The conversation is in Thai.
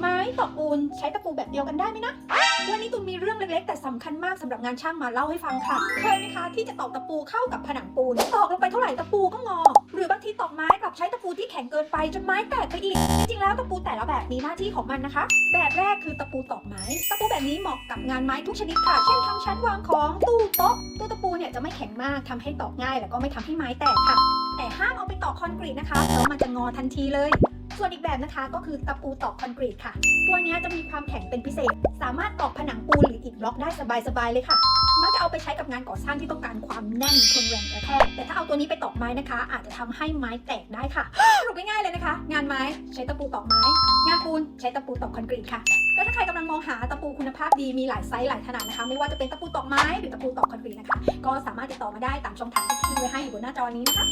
ไม้ตอกปูนใช้ตะปูแบบเดียวกันได้ไหมนะ วันนี้ตูนมีเรื่องเล็ก ๆ แต่สำคัญมากสำหรับงานช่างมาเล่าให้ฟังค่ะ เคยไหมคะที่จะตอกตะปูเข้ากับผนังปูน ตอกลงไปเท่าไหร่ตะปูก็งอ หรือบางทีตอกไม้กลับใช้ตะปูที่แข็งเกินไปจนไม้แตกไปอีก จริงๆแล้วตะปูแต่ละแบบมีหน้าที่ของมันนะคะ แบบแรกคือตะปูตอกไม้ ตะปูแบบนี้เหมาะกับงานไม้ทุกชนิดค่ะ เช่นทำชั้นวางของตู้โต๊ะตู้ตะปูเนี่ยจะไม่แข็งมากทำให้ตอกง่าย แล้วก็ไม่ทำให้ไม้แตกค่ะ แต่ห้ามเอาไปตอกคอนกรีตนะคะเพราะมันจะงอทันทีเลย ส่วนอีกแบบนะคะก็คือตะปูตอกคอนกรีตค่ะ ตัวนี้จะมีความแข็งเป็นพิเศษ สามารถตอกผนังปูนหรืออิฐบล็อกได้สบายๆเลยค่ะ มักจะเอาไปใช้กับงานก่อสร้างที่ต้องการความแน่นทนแรงกระแทกแต่ถ้าเอาตัวนี้ไปตอกไม้นะคะ อาจจะทำให้ไม้แตกได้ค่ะสรุปง่ายๆเลยนะคะ งานไม้ใช้ตะปูตอกไม้ งานปูนใช้ตะปูตอกคอนกรีตค่ะแล้วถ้าใครกำลังมองหาตะปูคุณภาพดีมีหลายไซส์หลายขนาดนะคะ ไม่ว่าจะเป็นตะปูตอกไม้หรือตะปูตอกคอนกรีตนะคะ ก็สามารถติดต่อมาได้ตามช่องทางที่ขึ้นไว้ให้อยู่บนหน้าจอนี้นะคะ